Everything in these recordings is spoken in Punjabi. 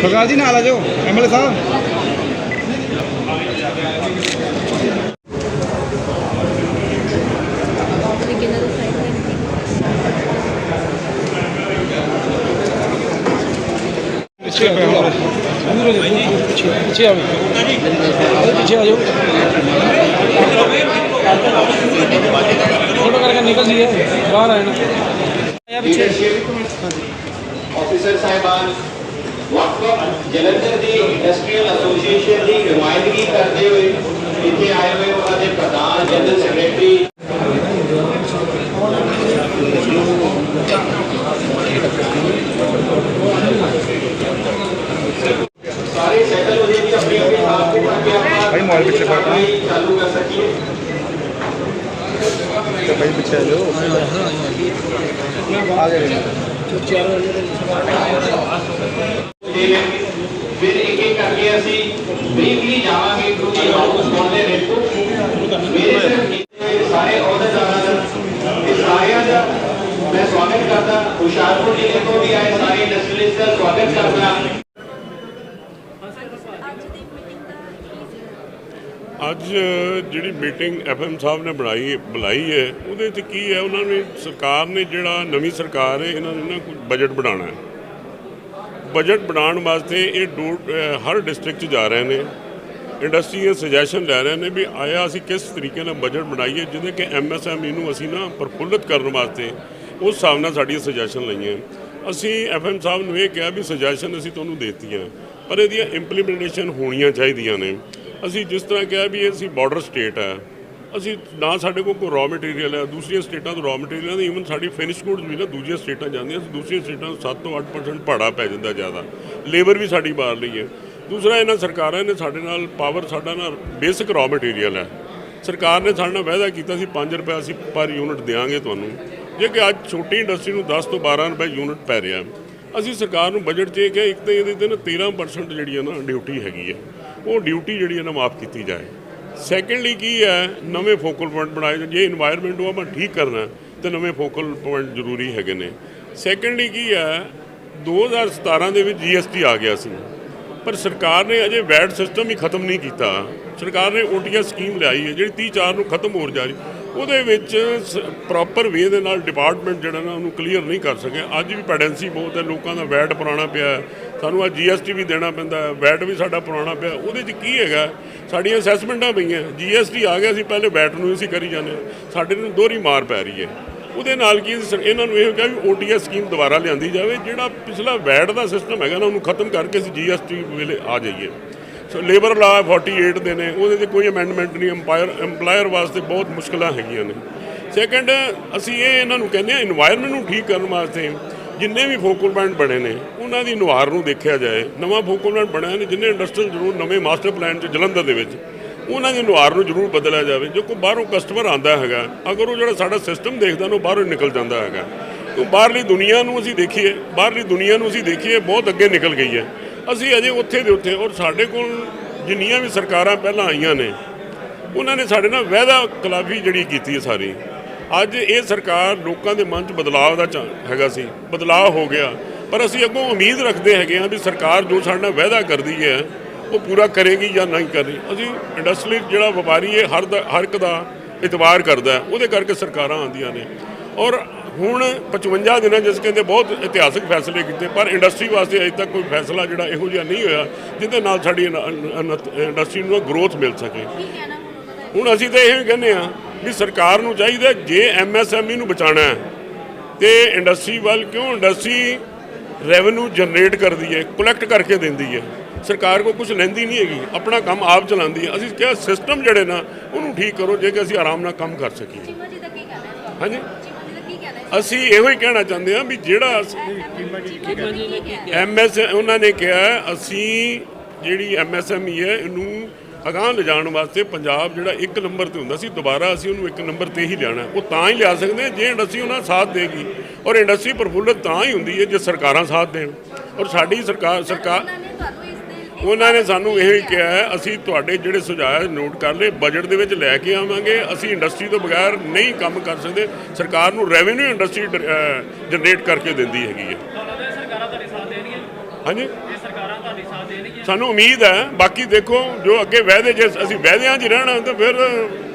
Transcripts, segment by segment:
ਸਰਕਾਰ ਜੀ ਨਾਲ ਆ ਜਾਓ ਐਮਐਲਏ ਸਾਹਿਬ। ਪਿੱਛੇ ਪੈ ਹੁਣ ਪਿੱਛੇ ਪਿੱਛੇ ਆਓ ਪਿੱਛੇ ਆ ਜਾਓ। ਫੋਟੋ ਕਰਕੇ ਨਿਕਲ ਜੀਏ ਬਾਹਰ ਆਏ ਨਾ ਪਿੱਛੇ। ਆਫੀਸਰ ਸਾਹਿਬਾਨ ਵੱਖ-ਵੱਖ ਜਲੰਧਰ ਦੀ ਇੰਡਸਟਰੀਅਲ ਐਸੋਸੀਏਸ਼ਨ ਦੀ ਨੁਮਾਇੰਦਗੀ ਕਰਦੇ ਹੋਏ ਇੱਥੇ ਆਏ ਹੋਏ ਉਹਨਾਂ ਦੇ ਪ੍ਰਧਾਨ ਜਨਰਲ ਸੈਕਟਰੀ ਸਾਰੇ ਸੈਟਲ ਹੋ ਜਾਏ ਜੀ ਆਪਣੀ ਆਪਣੀ ਥਾਂ ਤੇ ਤਾਂ ਕਿ ਆਪਾਂ ਭਾਈ ਮੋਬਾਈਲ ਪਿੱਛੇ ਪਾ ਤਾ। ਚਾਲੂ ਕਰ ਸਕੀਏ ਭਾਈ ਪਿੱਛੇ ਆ ਜਾਓ ਆ ਗਏ ਤੇ ਫਿਰ ਇੱਕ ਇੱਕ ਕਰਕੇ ਅਸੀਂ ਬਰੀਫਲੀ ਜਾਵਾਂਗੇ ਕਿਉਂਕਿ ਹਾਊਸ ਬੋਲਦੇ ਨੇ ਮੇਰੇ ਸਿਰ ਕੀਤੇ ਹੋਏ ਸਾਰੇ ਅਹੁਦੇਦਾਰਾਂ ਦਾ ਤੇ ਸਾਰਿਆਂ ਦਾ ਮੈਂ ਸਵਾਗਤ ਕਰਦਾ ਹੁਸ਼ਿਆਰਪੁਰ ਜ਼ਿਲ੍ਹੇ ਤੋਂ ਵੀ ਆਏ ਸਾਰੇ ਇੰਡਸਟਰੀਅਲਿਸਟ ਦਾ ਸਵਾਗਤ ਕਰਦਾ ਅੱਜ ਦੀ ਮੀਟਿੰਗ ਦਾ ਕੀ ਜਿਹੜੀ ਮੀਟਿੰਗ ਐਫਐਮ ਸਾਹਿਬ ਨੇ ਬਣਾਈ, ਬੁਲਾਈ ਹੈ, ਉਹਦੇ 'ਚ ਕੀ ਹੈ? ਉਹਨਾਂ ਨੇ, ਸਰਕਾਰ ਨੇ ਜਿਹੜਾ ਨਵੀਂ ਸਰਕਾਰ ਹੈ, ਇਹਨਾਂ ਨੇ ਨਾ ਕੁਝ ਬਜਟ ਬਣਾਉਣਾ ਹੈ। ਬਜਟ ਬਣਾਉਣ ਵਾਸਤੇ ਇਹ ਦੋ ਹਰ ਡਿਸਟ੍ਰਿਕਟ 'ਚ ਜਾ ਰਹੇ ਨੇ। ਇੰਡਸਟਰੀ ਸੁਜੈਸ਼ਨ ਲੈ ਰਹੇ ਨੇ ਵੀ ਆਇਆ ਅਸੀਂ ਕਿਸ ਤਰੀਕੇ ਨਾਲ ਬਜਟ ਬਣਾਈਏ, ਜਿਹਦੇ ਕਿ ਐਮਐਸਐਮਈ ਨੂੰ ਅਸੀਂ ਨਾ ਪ੍ਰਫੁੱਲਤ ਕਰਨ ਵਾਸਤੇ ਉਸ ਹਿਸਾਬ ਨਾਲ ਸਾਡੀਆਂ ਸੁਜੈਸ਼ਨ ਲਈਆਂ ਅਸੀਂ ਐਫਐਮ ਸਾਹਿਬ ਨੂੰ ਇਹ ਕਿਹਾ ਵੀ ਸੁਜੈਸ਼ਨ ਅਸੀਂ ਤੁਹਾਨੂੰ ਦੇਤੀਆਂ ਪਰ ਇਹਦੀਆਂ ਇੰਪਲੀਮੈਂਟੇਸ਼ਨ ਹੋਣੀਆਂ ਚਾਹੀਦੀਆਂ ਨੇ। ਅਸੀਂ ਜਿਸ ਤਰ੍ਹਾਂ ਕਿਹਾ ਵੀ ਇਹ ਅਸੀਂ ਬਾਰਡਰ ਸਟੇਟ ਹੈ, ਅਸੀਂ ਨਾ ਸਾਡੇ ਕੋਲ ਕੋਈ ਰॉ ਮਟੀਰੀਅਲ ਹੈ, ਦੂਸਰੀਆਂ ਸਟੇਟਾਂ ਤੋਂ ਰॉ ਮਟੀਰੀਅਲ ਹੈ ਈਵਨ ਸਾਡੀ ਫਿਨਿਸ਼ ਗੁੱਡਸ ਵੀ ਨਾ ਦੂਜੀਆਂ ਸਟੇਟਾਂ ਜਾਂਦੀਆਂ ਅਸੀਂ ਦੂਸਰੀਆਂ ਸਟੇਟਾਂ ਤੋਂ 7 ਤੋਂ 8% ਭਾੜਾ ਪੈ ਜਾਂਦਾ ਜ਼ਿਆਦਾ। ਲੇਬਰ ਵੀ ਸਾਡੀ ਬਾਹਰ ਲਈ ਹੈ। ਦੂਸਰਾ ਇਹਨਾਂ ਸਰਕਾਰਾਂ ਨੇ ਸਾਡੇ ਨਾਲ ਪਾਵਰ ਸਾਡਾ ਨਾਲ ਬੇਸਿਕ ਰॉ ਮਟੀਰੀਅਲ ਹੈ। ਸਰਕਾਰ ਨੇ ਸਾਡੇ ਨਾਲ ਵਾਅਦਾ ਕੀਤਾ ਸੀ 5 ਰੁਪਏ ਅਸੀਂ ਪਰ ਯੂਨਿਟ ਦੇਵਾਂਗੇ ਤੁਹਾਨੂੰ। ਜੇ ਕਿ ਅੱਜ ਛੋਟੀ ਇੰਡਸਟਰੀ ਨੂੰ 10 ਤੋਂ 12 ਰੁਪਏ ਯੂਨਿਟ ਪੈ ਰਿਹਾ। ਅਸੀਂ ਸਰਕਾਰ ਨੂੰ ਬਜਟ 'ਚ ਇਹ ਕਿਹਾ, ਇੱਕ ਤਾਂ ਇਹਦੇ ਤੇ ਨਾ 13% ਜਿਹੜੀ ਹੈ ਨਾ ਡਿਊਟੀ ਹੈਗੀ ਹੈ। ਉਹ ਡਿਊਟੀ ਜਿਹੜੀ ਹੈ ਨਾ ਮਾਫ ਕੀਤੀ ਜਾਏ। ਸੈਕੰਡਲੀ ਕੀ ਹੈ? ਨਵੇਂ ਫੋਕਲ ਪੁਆਇੰਟ ਬਣਾਏ ਜੇ এনवायरमेंट ਉਹ ਆਪਾਂ ਠੀਕ ਕਰਨਾ ਤੇ ਨਵੇਂ ਫੋਕਲ ਪੁਆਇੰਟ ਜ਼ਰੂਰੀ ਹੈਗੇ ਨੇ। ਸੈਕੰਡਲੀ ਕੀ ਹੈ? 2017 ਦੇ ਵਿੱਚ ਜੀਐਸਟੀ ਆ ਗਿਆ ਸੀ। ਪਰ ਸਰਕਾਰ ਨੇ ਅਜੇ ਵੈਟ ਸਿਸਟਮ ਹੀ ਖਤਮ ਨਹੀਂ ਕੀਤਾ। ਸਰਕਾਰ ਨੇ ਓਟੀਆ ਸਕੀਮ ਲਿਆਈ ਹੈ, ਜਿਹੜੀ 30 4 ਨੂੰ ਖਤਮ ਹੋ ਜਾ ਰਹੀ ਉਹਦੇ ਵਿੱਚ ਪ੍ਰੋਪਰ ਵੇ ਦੇ ਨਾਲ ਡਿਪਾਰਟਮੈਂਟ ਜਿਹੜਾ ਨਾ ਉਹਨੂੰ ਕਲੀਅਰ ਨਹੀਂ ਕਰ ਸਕਿਆ ਅੱਜ ਵੀ ਪੈਡੈਂਸੀ ਬਹੁਤ ਹੈ, ਲੋਕਾਂ ਦਾ ਵੈਟ ਪੁਰਾਣਾ ਪਿਆ ਹੈ। ਸਾਨੂੰ ਆ ਜੀਐਸਟੀ ਵੀ ਦੇਣਾ ਪੈਂਦਾ ਵੈਟ ਵੀ ਸਾਡਾ ਪੁਰਾਣਾ ਪਿਆ ਉਹਦੇ 'ਚ ਕੀ ਹੈਗਾ? ਸਾਡੀਆਂ ਅਸੈਸਮੈਂਟਾਂ ਪਈਆਂ। ਜੀਐਸਟੀ ਆ ਗਿਆ ਸੀ, ਪਹਿਲੇ ਵੈਟ ਨੂੰ ਅਸੀਂ ਕਰੀ ਜਾਂਦੇ ਹਾਂ। ਸਾਡੇ ਨੂੰ ਦੋਹਰੀ ਮਾਰ ਪੈ ਰਹੀ ਹੈ। ਉਹਦੇ ਨਾਲ ਕੀ ਇਹਨਾਂ ਨੂੰ ਇਹ ਕਿਹਾ ਵੀ ਓਟੀਐਸ ਸਕੀਮ ਦੁਬਾਰਾ ਲਿਆਂਦੀ ਜਾਵੇ, ਜਿਹੜਾ ਪਿਛਲਾ ਵੈਟ ਦਾ ਸਿਸਟਮ ਹੈਗਾ ਨਾ, ਉਹਨੂੰ ਖਤਮ ਕਰਕੇ ਅਸੀਂ ਜੀਐਸਟੀ ਵੇਲੇ ਆ ਜਾਈਏ। ਸੋ ਲੇਬਰ ਲਾ 48 ਦੇ ਨੇ, ਉਹਦੇ ਤੇ ਕੋਈ ਅਮੈਂਡਮੈਂਟ ਨਹੀਂ ਐਮਪਾਇਰ ਐਮਪਲਾਇਰ ਵਾਸਤੇ ਬਹੁਤ ਮੁਸ਼ਕਲਾਂ ਹੈਗੀਆਂ ਨੇ। ਸੈਕੰਡ ਅਸੀਂ ਇਹ ਇਹਨਾਂ ਨੂੰ ਕਹਿੰਦੇ ਆ এনवायरमेंट ਨੂੰ ਠੀਕ ਕਰਨ ਵਾਸਤੇ ਜਿੰਨੇ ਵੀ ਫੋਕਲ ਪੁਆਇੰਟ ਬਣੇ ਨੇ, ਉਹਨਾਂ ਦੀ ਨੁਹਾਰ ਨੂੰ ਦੇਖਿਆ ਜਾਏ, ਨਵਾਂ ਫੋਕਲ ਪੁਆਇੰਟ ਬਣਿਆ ਨੇ, ਜਿੰਨੇ ਇੰਡਸਟਰੀਅਲ ਜ਼ਰੂਰ ਨਵੇਂ ਮਾਸਟਰ ਪਲਾਨ ਚ ਜਲੰਧਰ ਦੇ ਵਿੱਚ, ਉਹਨਾਂ ਦੀ ਨੁਹਾਰ ਨੂੰ ਜ਼ਰੂਰ ਬਦਲਿਆ ਜਾਵੇ। ਜੋ ਕੋਈ ਬਾਹਰੋਂ ਕਸਟਮਰ ਆਂਦਾ ਹੈਗਾ, ਅਗਰ ਉਹ ਜਿਹੜਾ ਸਾਡਾ ਸਿਸਟਮ ਦੇਖਦਾ ਉਹ ਬਾਹਰੋਂ ਨਿਕਲ ਜਾਂਦਾ ਹੈਗਾ। ਉਹ ਬਾਹਰਲੀ ਦੁਨੀਆ ਨੂੰ ਅਸੀਂ ਦੇਖੀਏ, ਬਾਹਰਲੀ ਦੁਨੀਆ ਨੂੰ ਅਸੀਂ ਦੇਖੀਏ, ਬਹੁਤ ਅੱਗੇ ਨਿਕਲ ਗਈ ਹੈ। ਅਸੀਂ ਅਜੇ ਉੱਥੇ ਦੇ ਉੱਥੇ, ਔਰ ਸਾਡੇ ਕੋਲ ਜਿੰਨੀਆਂ ਵੀ ਸਰਕਾਰਾਂ ਪਹਿਲਾਂ ਆਈਆਂ ਨੇ, ਉਹਨਾਂ ਨੇ ਸਾਡੇ ਨਾਲ ਵਾਅਦਾ ਖਿਲਾਫੀ ਜਿਹੜੀ ਕੀਤੀ ਹੈ ਸਾਰੀ। ਅੱਜ ਇਹ ਸਰਕਾਰ ਲੋਕਾਂ ਦੇ ਮਨ 'ਚ ਬਦਲਾਅ ਦਾ ਚਾ- ਹੈਗਾ ਸੀ, ਬਦਲਾਅ ਹੋ ਗਿਆ। ਪਰ ਅਸੀਂ ਅੱਗੋਂ ਉਮੀਦ ਰੱਖਦੇ ਹੈਗੇ ਹਾਂ ਵੀ ਸਰਕਾਰ ਜੋ ਸਾਡੇ ਨਾਲ ਵਾਅਦਾ ਕਰਦੀ ਹੈ, ਉਹ ਪੂਰਾ ਕਰੇਗੀ ਜਾਂ ਨਹੀਂ ਕਰੇਗੀ। ਅਸੀਂ ਇੰਡਸਟਰੀ ਜਿਹੜਾ ਵਪਾਰੀ ਹੈ, ਹਰ ਦਾ, ਹਰ ਇੱਕ ਦਾ ਇਤਵਾਰ ਕਰਦਾ ਉਹਦੇ ਕਰਕੇ ਸਰਕਾਰਾਂ ਆਉਂਦੀਆਂ ਨੇ। ਔਰ ਹੁਣ 55 ਦਿਨਾਂ ਜਿਸ ਕਹਿੰਦੇ ਬਹੁਤ ਇਤਿਹਾਸਕ ਫੈਸਲੇ ਕੀਤੇ ਪਰ ਇੰਡਸਟਰੀ ਵਾਸਤੇ ਅਜੇ ਤੱਕ ਕੋਈ ਫੈਸਲਾ ਜਿਹੜਾ ਇਹੋ ਜਿਹਾ ਨਹੀਂ ਹੋਇਆ ਜਿਹਦੇ ਨਾਲ ਸਾਡੀ ਇੰਡਸਟਰੀ ਨੂੰ ਗਰੋਥ ਮਿਲ ਸਕੇ। ਹੁਣ ਅਸੀਂ ਤਾਂ ਇਹ ਕਹਿੰਦੇ ਆ ਵੀ ਸਰਕਾਰ ਨੂੰ ਚਾਹੀਦਾ ਜੇ ਐਮਐਸਐਮਈ ਨੂੰ ਬਚਾਉਣਾ ਹੈ ਤੇ ਇੰਡਸਟਰੀ ਵੱਲ ਕਿਉਂ? ਇੰਡਸਟਰੀ ਰੈਵਨਿਊ ਜਨਰੇਟ ਕਰਦੀ ਹੈ ਕਲੈਕਟ ਕਰਕੇ ਦਿੰਦੀ ਹੈ। ਸਰਕਾਰ ਕੋ ਕੁਝ ਲੈਂਦੀ ਨਹੀਂ ਹੈਗੀ ਆਪਣਾ ਕੰਮ ਆਪ ਚਲਾਉਂਦੀ ਹੈ। ਅਸੀਂ ਕਿਹਾ ਸਿਸਟਮ ਜਿਹੜੇ ਨਾ ਉਹਨੂੰ ਠੀਕ ਕਰੋ ਜੇ ਕਿ ਅਸੀਂ ਆਰਾਮ ਨਾਲ ਕੰਮ ਕਰ ਸਕੀਏ। ਹਾਂਜੀ? ਅਸੀਂ ਇਹੋ ਹੀ ਕਹਿਣਾ ਚਾਹੁੰਦੇ ਹਾਂ ਵੀ ਜਿਹੜਾ ਚੀਮਾ ਜੀ ਕੀ ਐਮਐਸ ਉਹਨਾਂ ਨੇ ਕਿਹਾ, ਅਸੀਂ ਜਿਹੜੀ ਐਮਐਸਐਮਈ ਹੈ, ਇਹਨੂੰ ਅਗਾਂਹ ਲਿਜਾਣ ਵਾਸਤੇ ਪੰਜਾਬ ਜਿਹੜਾ ਇੱਕ ਨੰਬਰ ਤੇ ਹੁੰਦਾ ਸੀ, ਦੁਬਾਰਾ ਅਸੀਂ ਉਹਨੂੰ ਇੱਕ ਨੰਬਰ ਤੇ ਹੀ ਲਿਆਣਾ ਉਹ ਤਾਂ ਹੀ ਲਿਆ ਸਕਦੇ ਜੇ ਇੰਡਸਟਰੀ ਉਹਨਾਂ ਦਾ ਸਾਥ ਦੇਗੀ। ਔਰ ਇੰਡਸਟਰੀ ਪ੍ਰਫੁੱਲਤ ਤਾਂ ਹੀ ਹੁੰਦੀ ਹੈ ਜੇ ਸਰਕਾਰਾਂ ਸਾਥ ਦੇਣ। ਔਰ ਸਾਡੀ ਸਰਕਾਰ ਸਰਕਾਰ ਉਹਨਾਂ ਨੇ ਸਾਨੂੰ ਇਹ ਹੀ ਕਿਹਾ ਹੈ, ਅਸੀਂ ਤੁਹਾਡੇ ਜਿਹੜੇ ਸੁਝਾਅ ਨੋਟ ਕਰ ਲਏ ਬਜਟ ਦੇ ਵਿੱਚ ਲੈ ਕੇ ਆਵਾਂਗੇ। ਅਸੀਂ ਇੰਡਸਟਰੀ ਤੋਂ ਬਗੈਰ ਨਹੀਂ ਕੰਮ ਕਰ ਸਕਦੇ। ਸਰਕਾਰ ਨੂੰ ਰੈਵਨਿਊ ਇੰਡਸਟਰੀ ਜਨਰੇਟ ਕਰਕੇ ਦਿੰਦੀ ਹੈਗੀ ਹੈ। ਹਾਂਜੀ? ਸਾਨੂੰ ਉਮੀਦ ਹੈ, ਬਾਕੀ ਦੇਖੋ, ਜੋ ਅੱਗੇ ਵਾਅਦੇ, ਜੇ ਅਸੀਂ ਵਾਅਦਿਆਂ 'ਚ ਹੀ ਰਹਿਣਾ, ਤਾਂ ਫਿਰ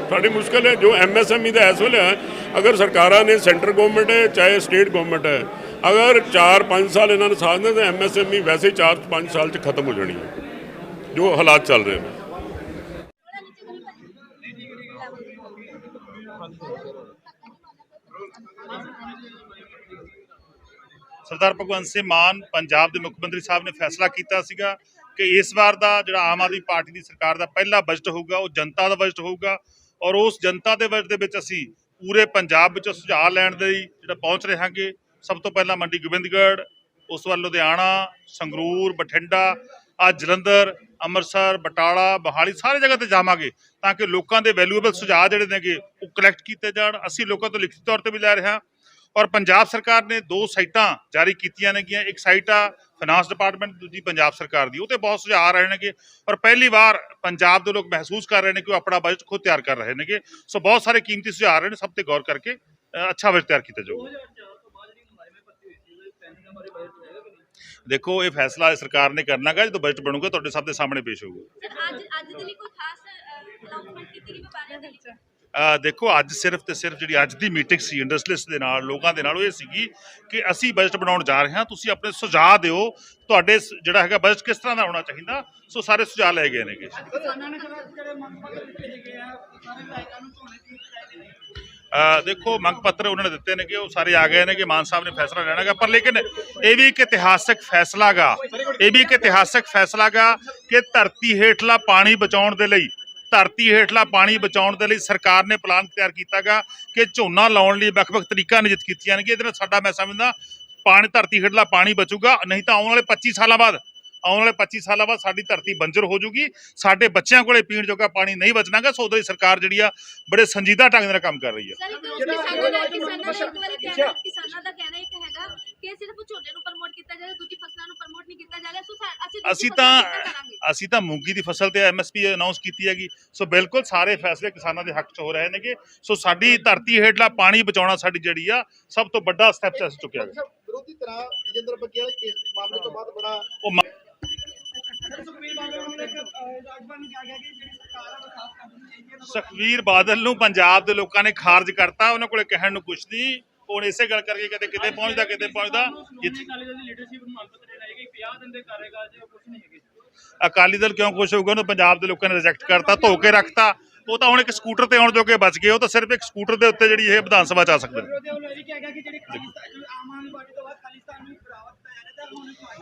ਸਾਡੀ ਮੁਸ਼ਕਲ ਹੈ। ਜੋ ਐਮਐਸਐਮਈ ਦਾ ਇਸ ਵੇਲੇ ਹੈ, ਅਗਰ ਸਰਕਾਰਾਂ ਨੇ ਸੈਂਟਰ ਗਵਰਨਮੈਂਟ ਹੈ, ਚਾਹੇ ਸਟੇਟ ਗਵਰਨਮੈਂਟ ਹੈ ਅਗਰ 4-5 ਸਾਲ ਇਹਨਾਂ ਨੇ ਸਾਥ ਦਿੱਤਾ ਤਾਂ ਐਮਐਸਐਮਈ ਵੈਸੇ ਹੀ 4-5 ਸਾਲ 'ਚ ਖਤਮ ਹੋ ਜਾਣੀ ਹੈ। ਜੋ ਹਾਲਾਤ ਚੱਲ ਰਹੇ ਨੇ। ਸਰਦਾਰ ਭਗਵੰਤ ਸਿੰਘ ਮਾਨ ਪੰਜਾਬ ਦੇ ਮੁੱਖ ਮੰਤਰੀ ਸਾਹਿਬ ਨੇ ਫੈਸਲਾ ਕੀਤਾ ਸੀਗਾ ਕਿ ਇਸ ਵਾਰ ਦਾ ਜਿਹੜਾ ਆਮ ਆਦਮੀ ਪਾਰਟੀ ਦੀ ਸਰਕਾਰ ਦਾ ਪਹਿਲਾ ਬਜਟ ਹੋਊਗਾ, ਉਹ ਜਨਤਾ ਦਾ ਬਜਟ ਹੋਊਗਾ ਔਰ ਉਸ ਜਨਤਾ ਦੇ ਬਜਟ ਦੇ ਵਿੱਚ ਅਸੀਂ ਪੂਰੇ ਪੰਜਾਬ ਵਿੱਚ ਸੁਝਾਅ ਲੈਣ ਦੇ ਲਈ ਜਿਹੜਾ ਪਹੁੰਚ ਰਹੇ ਹਾਂਗੇ ਸਭ ਤੋਂ ਪਹਿਲਾਂ ਮੰਡੀ ਗੋਬਿੰਦਗੜ੍ਹ, ਉਸ ਵੱਲ ਲੁਧਿਆਣਾ, ਸੰਗਰੂਰ, ਬਠਿੰਡਾ, ਅੱਜ ਜਲੰਧਰ, ਅੰਮ੍ਰਿਤਸਰ, ਬਟਾਲਾ ਬਹਾਲੀ ਸਾਰੇ ਜਗ੍ਹਾ ਤੇ ਜਾਵਾਂਗੇ ਤਾਂ ਕਿ ਲੋਕਾਂ ਦੇ ਵੈਲਿਊਏਬਲ ਸੁਝਾਅ ਜਿਹੜੇ ਨੇਗੇ ਉਹ ਕਲੈਕਟ ਕੀਤੇ ਜਾਣ। ਅਸੀਂ ਲੋਕਾਂ ਤੋਂ ਲਿਖਤੀ ਤੌਰ ਤੇ ਵੀ ਲੈ ਰਹੇ ਹਾਂ। ਔਰ ਪੰਜਾਬ ਸਰਕਾਰ ਨੇ ਦੋ ਸਾਈਟਾਂ ਜਾਰੀ ਕੀਤੀਆਂ ਨੇਗੀਆਂ। ਇੱਕ ਸਾਈਟ ਆ ਫਾਈਨਾਂਸ ਡਿਪਾਰਟਮੈਂਟ ਦੂਜੀ ਪੰਜਾਬ ਸਰਕਾਰ ਦੀ। ਉਹ ਤੇ ਬਹੁਤ ਸੁਝਾਅ ਆ ਰਹੇ ਨੇਗੇ। ਔਰ ਪਹਿਲੀ ਵਾਰ ਪੰਜਾਬ ਦੇ ਲੋਕ ਮਹਿਸੂਸ ਕਰ ਰਹੇ ਨੇ ਕਿ ਉਹ ਆਪਣਾ ਬਜਟ ਖੁਦ ਤਿਆਰ ਕਰ ਰਹੇ ਨੇਗੇ। ਸੋ ਬਹੁਤ ਸਾਰੇ ਕੀਮਤੀ ਸੁਝਾਅ ਆ ਰਹੇ ਨੇ। ਸਭ ਤੇ ਗੌਰ ਕਰਕੇ ਅੱਛਾ ਬਜਟ ਤਿਆਰ ਕੀਤਾ ਜਾਊਗਾ। ਦੇਖੋ ਇਹ ਫੈਸਲਾ ਸਰਕਾਰ ਨੇ ਕਰਨਾਗਾ ਜਦੋਂ ਬਜਟ ਬਣੂਗਾ ਤੁਹਾਡੇ ਸਭ ਦੇ ਸਾਹਮਣੇ ਪੇਸ਼ ਹੋਊਗਾ। ਅੱਜ ਅੱਜ ਦੇ ਲਈ ਕੋਈ ਖਾਸ ਅਨਾਉਂਸਮੈਂਟ ਕੀਤੀ ਗਈ ਵਪਾਰੀਆਂ ਦੇ ਲਈ? ਅ, ਦੇਖੋ ਅੱਜ ਸਿਰਫ ਤੇ ਸਿਰਫ ਜਿਹੜੀ ਅੱਜ ਦੀ ਮੀਟਿੰਗ ਸੀ ਇੰਡਸਟਰੀਅਲਿਸਟ ਦੇ ਨਾਲ ਲੋਕਾਂ ਦੇ ਨਾਲ ਉਹ ਇਹ ਸੀਗੀ ਕਿ ਅਸੀਂ ਬਜਟ ਬਣਾਉਣ ਜਾ ਰਹੇ ਹਾਂ ਤੁਸੀਂ ਆਪਣੇ ਸੁਝਾਅ ਦਿਓ ਤੁਹਾਡੇ ਜਿਹੜਾ ਹੈਗਾ ਬਜਟ ਕਿਸ ਤਰ੍ਹਾਂ ਦਾ ਹੋਣਾ ਚਾਹੀਦਾ ਸੋ ਸਾਰੇ ਸੁਝਾਅ ਲਏ ਗਏ ਨੇਗੇ। ਦੇਖੋ, ਮੰਗ ਪੱਤਰ ਉਹਨਾਂ ਨੇ ਦਿੱਤੇ ਨੇਗੇ, ਉਹ ਸਾਰੇ ਆ ਗਏ ਨੇ ਕਿ ਮਾਨ ਸਾਹਿਬ ਨੇ ਫੈਸਲਾ ਲੈਣਾਗਾ ਪਰ ਲੇਕਿਨ ਇਹ ਵੀ ਇੱਕ ਇਤਿਹਾਸਕ ਫੈਸਲਾਗਾ ਇਹ ਵੀ ਇੱਕ ਇਤਿਹਾਸਕ ਫੈਸਲਾਗਾ ਕਿ ਧਰਤੀ ਹੇਠਲਾ ਪਾਣੀ ਬਚਾਉਣ ਦੇ ਲਈ, ਧਰਤੀ ਹੇਠਲਾ ਪਾਣੀ ਬਚਾਉਣ ਦੇ ਲਈ ਸਰਕਾਰ ਨੇ ਪਲਾਨ ਤਿਆਰ ਕੀਤਾਗਾ ਕਿ ਝੋਨਾ ਲਾਉਣ ਲਈ ਵੱਖ-ਵੱਖ ਤਰੀਕਾ ਨਿਯਤ ਕੀਤੀਆਂ ਨੇ ਕਿ ਇਹਦੇ ਨਾਲ ਸਾਡਾ ਮੈਂ ਸਮਝਦਾ, ਪਾਣੀ, ਧਰਤੀ ਹੇਠਲਾ ਪਾਣੀ ਬਚੂਗਾ, ਨਹੀਂ ਤਾਂ ਆਉਣ ਵਾਲੇ 25 ਸਾਲਾਂ ਬਾਅਦ ਆਉਣ ਵਾਲੇ 25 ਸਾਲਾਂ ਬਾਅਦ ਸਾਡੀ ਧਰਤੀ ਬੰਜਰ ਹੋ ਜਾਊਗੀ ਸਾਡੇ ਬੱਚਿਆਂ ਕੋਲੇ ਪੀਣ ਜੋਗਾ ਪਾਣੀ ਨਹੀਂ ਬਚਣਾਗਾ ਸੋ ਉਹਦੀ ਸਰਕਾਰ ਜਿਹੜੀ ਆ ਬੜੇ ਸੰਜੀਦਾ ਢੰਗ ਨਾਲ ਕੰਮ ਕਰ ਰਹੀ ਆ। ਸਰ ਇੱਕ ਕਿਸਾਨਾਂ ਦਾ ਕਿਸਾਨਾਂ ਦਾ ਇੱਕ ਵਾਰੀ ਕਹਿਣਾ ਕਿਸਾਨਾਂ ਦਾ ਕਹਿਣਾ ਇੱਕ ਹੈਗਾ ਕਿ ਸਿਰਫ ਝੋਨੇ ਨੂੰ ਪ੍ਰਮੋਟ ਕੀਤਾ ਜਾਵੇ ਦੂਜੀ ਫਸਲਾਂ ਨੂੰ ਪ੍ਰਮੋਟ ਨਹੀਂ ਕੀਤਾ ਜਾ ਰਿਹਾ। ਸੋ ਸਾ- ਅਸੀਂ ਤਾਂ? ਅਸੀਂ ਤਾਂ ਮੂੰਗੀ ਦੀ ਫਸਲ ਤੇ ਐਮਐਸਪੀ ਅਨਾਉਂਸ ਕੀਤੀ ਹੈਗੀ। ਸੋ ਬਿਲਕੁਲ ਸਾਰੇ ਫੈਸਲੇ ਕਿਸਾਨਾਂ ਦੇ ਹੱਕ 'ਚ ਹੋ ਰਹੇ ਨੇਗੇ। ਸੋ ਸਾਡੀ ਧਰਤੀ ਹੇਠਲਾ ਪਾਣੀ ਬਚਾਉਣਾ ਸਾਡੀ ਜਿਹੜੀ ਆ ਸਭ ਤੋਂ ਵੱਡਾ ਸਟੈਪ ਚੱਲ ਚੁੱਕਿਆ ਹੈ ਵਿਰੋਧੀ ਧਿਰਾਂ ਰਜਿੰਦਰ ਬੱਗੇ ਵਾਲੇ ਕੇਸ ਮਾਮਲੇ ਤੋਂ ਬਾਅਦ ਬੜਾ ਉਹ ਸੁਖਬੀਰ ਬਾਦਲ ਨੂੰ ਪੰਜਾਬ ਦੇ ਲੋਕਾਂ ਨੇ ਖਾਰਜ ਕਰਤਾ ਉਹਨਾਂ ਕੋਲੇ ਕਹਿਣ ਨੂੰ ਕੁਛ ਨਹੀਂ। ਹੁਣ ਇਸੇ ਗੱਲ ਕਰਕੇ ਕਦੇ ਕਿਤੇ ਪਹੁੰਚਦਾ ਕਿਤੇ ਪਹੁੰਚਦਾ। ਅਕਾਲੀ ਦਲ ਕਿਉਂ ਖੁਸ਼ ਹੋਊਗਾ? ਉਹਨੂੰ ਪੰਜਾਬ ਦੇ ਲੋਕਾਂ ਨੇ ਰਿਜੈਕਟ ਕਰਤਾ ਧੋ ਕੇ ਰੱਖਤਾ। ਉਹ ਤਾਂ ਹੁਣ ਇੱਕ ਸਕੂਟਰ ਤੇ ਆਉਣ ਜੋਗੇ ਬਚ ਗਏ, ਉਹ ਤਾਂ ਸਿਰਫ ਇੱਕ ਸਕੂਟਰ ਦੇ ਉੱਤੇ ਜਿਹੜੀ ਇਹ ਵਿਧਾਨ ਸਭਾ ਚ ਆ ਸਕਦੇ ਨੇ।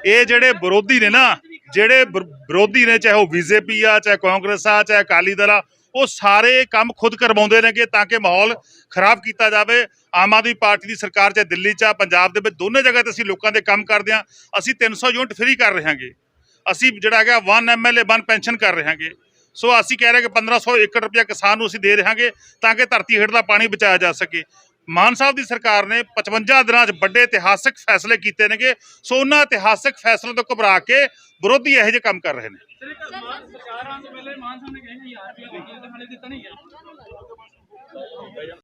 ਇਹ ਜਿਹੜੇ ਵਿਰੋਧੀ ਨੇ ਨਾ, ਜਿਹੜੇ ਵਿਰੋਧੀ ਨੇ, ਚਾਹੇ ਉਹ ਬੀਜੇਪੀ ਆ, ਚਾਹੇ ਕਾਂਗਰਸ ਆ, ਚਾਹੇ ਅਕਾਲੀ ਦਲ ਆ, ਉਹ ਸਾਰੇ ਕੰਮ ਖੁਦ ਕਰਵਾਉਂਦੇ ਨੇਗੇ ਤਾਂ ਕਿ ਮਾਹੌਲ ਖਰਾਬ ਕੀਤਾ ਜਾਵੇ। ਆਮ ਆਦਮੀ ਪਾਰਟੀ ਦੀ ਸਰਕਾਰ ਚਾਹੇ ਦਿੱਲੀ ਚ ਆ, ਪੰਜਾਬ ਦੇ ਵਿੱਚ ਦੋਨੇ ਜਗ੍ਹਾ ਤੇ ਅਸੀਂ ਲੋਕਾਂ ਦੇ ਕੰਮ ਕਰਦੇ ਆ ਅਸੀਂ 300 ਯੂਨਿਟ ਫ੍ਰੀ ਕਰ ਰਹੇ ਹਾਂਗੇ। ਅਸੀਂ ਜਿਹੜਾ ਹੈਗਾ 1 ਐਮਐਲਏ 1 ਪੈਨਸ਼ਨ ਕਰ ਰਹੇ ਹਾਂਗੇ। ਸੋ ਅਸੀਂ ਕਹਿ ਰਹੇ ਕਿ 1500 ਏਕੜ ਰੁਪਇਆ ਕਿਸਾਨ ਨੂੰ ਅਸੀਂ ਦੇ ਰਹੇ ਤਾਂ ਕਿ ਧਰਤੀ ਹੇਠਲਾ ਪਾਣੀ ਬਚਾਇਆ ਜਾ ਸਕੇ। ਮਾਨ ਸਾਹਿਬ ਦੀ ਸਰਕਾਰ ਨੇ 55 ਦਿਨਾਂ 'ਚ ਵੱਡੇ ਇਤਿਹਾਸਕ ਫੈਸਲੇ ਕੀਤੇ ਨੇਗੇ। ਸੋ ਉਹਨਾਂ ਇਤਿਹਾਸਕ ਫੈਸਲਿਆਂ ਤੋਂ ਘਬਰਾ ਕੇ ਵਿਰੋਧੀ ਇਹੋ ਜਿਹੇ ਕੰਮ ਕਰ ਰਹੇ ਨੇ। ਸਰਕਾਰ ਤੋਂ ਪਹਿਲੇ ਮਾਨ ਸਾਹਿਬ ਨੇ ਕਿਹਾ 1000 ਰੁਪਏ ਦਿੱਤਾ ਨਹੀਂ ਗਿਆ।